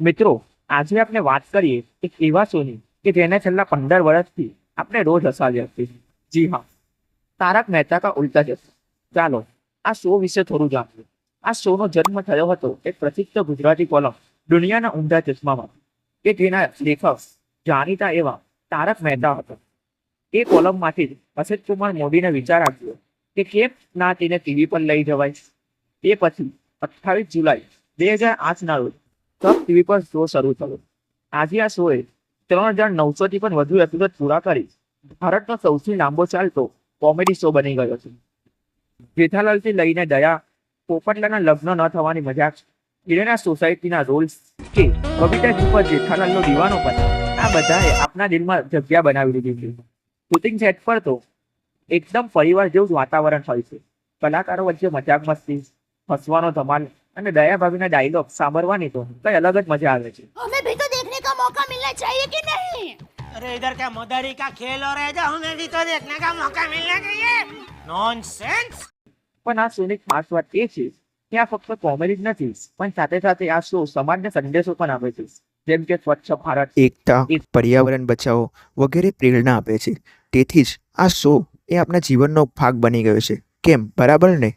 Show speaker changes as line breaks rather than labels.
મિત્રો, આજે આપણે વાત કરીએ એક એવા શોની કે જેને છેલ્લા પંદર વર્ષથી આપણે રોજ હસાવી હતી જી હા, તારક મહેતા કા ઉલ્ટા ચશ્મા ચાલો, આ શો વિશે થોડું જાણીએ. આ શોનો જન્મ થયો હતો એક પ્રસિદ્ધ ગુજરાતી કોલમ, દુનિયાના ઊંધા ચશ્મામાં, કે જેના લેખક જાણીતા એવા તારક મહેતા હતા. એ કોલમમાંથી જ અસિત કુમાર મોદીને વિચાર આવ્યો કે કેમ ના તેને ટીવી પર લઈ જવાય? એ પછી અઠ્ઠાવીસ જુલાઈ, બે હજાર આઠના રોજ સબ ટીવી પર શો શરૂ થયો. આજે આ શોએ ત્રણ હજાર નવસો થી પણ વધુ એપિસોડ પૂરા કરી. ભારતનો સૌથી લાંબો ચાલતો કોમેડી શો બની ગયો છે. જેઠાલાલથી લઈને દયા, પોપટલાના લગ્ન ન થવાની મજાક હિરેના સોસાયટીના રોલ્સ કે બબીતા ઉપર જેઠાલાલનો દીવાનો પણ આ બધાએ આપના દિલમાં જગ્યા બનાવી દીધી છે. શૂટિંગ સેટ પર તો એકદમ પરિવાર જેવું વાતાવરણ હોય છે. કલાકારો વચ્ચે મજાક મસ્તી, હસવાનો ધમાલ અને દયા ભાભીના ડાયલોગ સાંભળવાની તો કઈ અલગ જ મજા આવે છે
हमें भी तो देखने का मौका मिलना चाहिए कि नहीं
अरे इधर क्या मदारी का खेल हो रहा है जो हमें भी तो देखने का मौका मिलना चाहिए नॉनसेंस
પણ આ શોની ખાસ વાત એ છે કે આ ફક્ત કોમેડી જ નથી પણ સાથે સાથે આ શો સમાજને સંદેશો પણ આપે છે જેમ કે સ્વચ્છ ભારત
એકતા પર્યાવરણ બચાવો વગેરે પ્રેરણા આપે છે તેથી જ આ શો એ આપણા જીવનનો ભાગ બની ગયો છે કેમ બરાબર ને